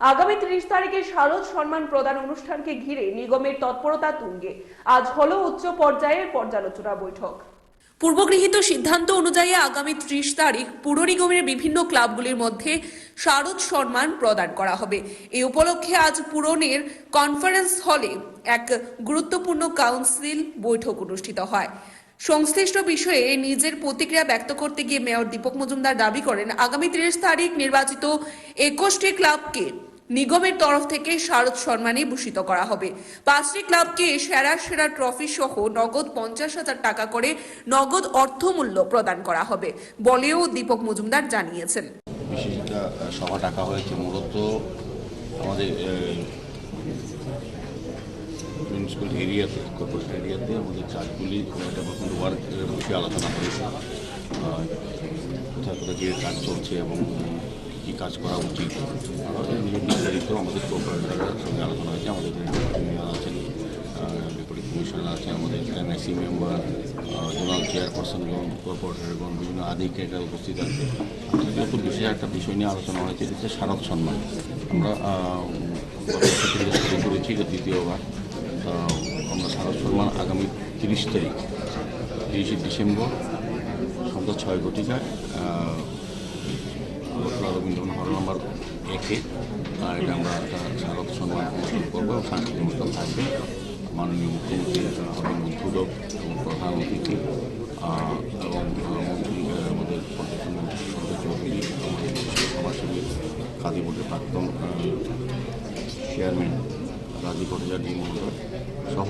আগামী ত্রিশ তারিখে শারদ সম্মান প্রদান অনুষ্ঠানকে ঘিরে নিগমের তৎপরতা তুঙ্গে। আজ হলো উচ্চ পর্যায়ের পর্যালোচনা বৈঠক। পূর্বগৃহীত সিদ্ধান্ত অনুযায়ী আগামী ত্রিশ তারিখ পুর নিগমের বিভিন্ন ক্লাবগুলির মধ্যে শারদ সম্মান প্রদান করা হবে। এই উপলক্ষে আজ পুরনের কনফারেন্স হলে এক গুরুত্বপূর্ণ কাউন্সিল বৈঠক অনুষ্ঠিত হয়। সংশ্লিষ্ট বিষয়ে নিজের প্রতিক্রিয়া ব্যক্ত করতে গিয়ে মেয়র দীপক মজুমদার দাবি করেন, আগামী ত্রিশ তারিখ নির্বাচিত একুশটি ক্লাবকে নিগমের তরফ থেকে শারদ সম্মানে ভূষিত করা হবে। পাঁচটি ক্লাবকে সেরা সেরা ট্রফি সহ নগদ পঞ্চাশ হাজার টাকা করে নগদ অর্থমূল্য প্রদান করা হবে, বলেও দীপক মজুমদার জানিয়েছেন। বিশেষ সভা হয়েছে। মূলত আমাদের মিউনিসিপ্যাল এরিয়াতে কর্পোরেশন এরিয়াতে আমাদের ডেভেলপমেন্ট ওয়ার্কের আলোচনা কোথায় কোথায় যে কাজ চলছে এবং কী কাজ করা উচিত। নির্ধারিত আমাদের কর্পোরেটরের সঙ্গে আলোচনা হয়েছে আমাদের মেয়র আছেন ডেপুটি কমিশনার আছে আমাদের এনআইসি মেম্বার জোনাল চেয়ারপারসনগণ কর্পোরেটরগণ বিভিন্ন আধিকারিকরা উপস্থিত আছে যেহেতু বিশেষ একটা বিষয় নিয়ে আলোচনা হয়েছে হচ্ছে শারদ সম্মান আমরা করেছি দ্বিতীয়বার আমরা শারদ সম্মান আগামী তিরিশ তারিখ তিরিশে ডিসেম্বর সন্ধ্যা ছয় ঘটিকায় রবীন্দ্রনাথ নম্বর একে আর এটা আমরা একটা স্মারক সম্মান অনুষ্ঠান করব এবং সাংস্কৃতিক অনুষ্ঠান থাকবে। মাননীয় মুখ্যমন্ত্রী হবেন উদ্বোধক এবং প্রধান অতিথি। এবং মন্ত্রী আমাদের পর্যটন চৌধুরী সমাজসেবী কাজী বোর্ডের প্রাক্তন চেয়ারম্যান রাজীব ভট্টাচার্য মহোদয় সহ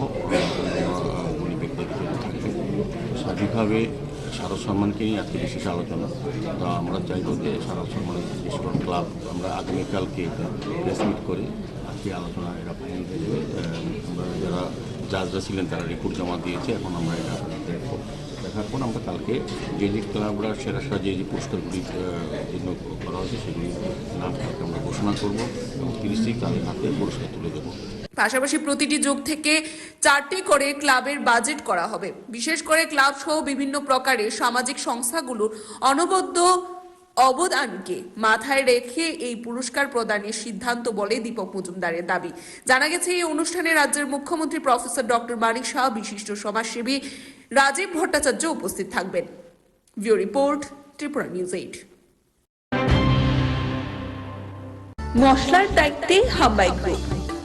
উনি ব্যক্তিগত থাকবে সার্বিকভাবে শারদ সম্মানকে নিয়ে আজকে বিশেষ আলোচনা। তো আমরা চাইব যে শারদ সম্মানের বিশেষ করে ক্লাব আমরা আগামীকালকে প্রেস মিট করে আজকে আলোচনা এটা ফাইনাল হয়ে যাবে। আমরা যারা জাজরা ছিলেন তারা রিপোর্ট জমা দিয়েছে, এখন আমরা এটা দেখব। দেখার পর আমরা কালকে যে যে ক্লাবরা সেরা সেরা যে যে পুরস্কারগুলি জন্য করা হয়েছে সেগুলি নাম আমরা ঘোষণা করব এবং তিরিশ তারিখ তাদের হাতে পুরস্কার তুলে দেবো। পাশাপাশি প্রতিটি যুগ থেকে চারটি করে ক্লাবের বাজেট করা হবে। বিশেষ করে ক্লাব সহ বিভিন্ন প্রকারের সামাজিক সংস্থাগুলোর অনবদ্য অবদানকে মাথায় রেখে এই পুরস্কার প্রদানের সিদ্ধান্ত বলে দীপক মজুমদারের দাবি। জানা গেছে, এই অনুষ্ঠানে রাজ্যের মুখ্যমন্ত্রী প্রফেসর ডক্টর মানিক শাহ, বিশিষ্ট সমাজসেবী রাজীব ভট্টাচার্য উপস্থিত থাকবেন। VO report, Tripura news eight. মশলার দায়িত্বে হাম্বাই গ্রুপ।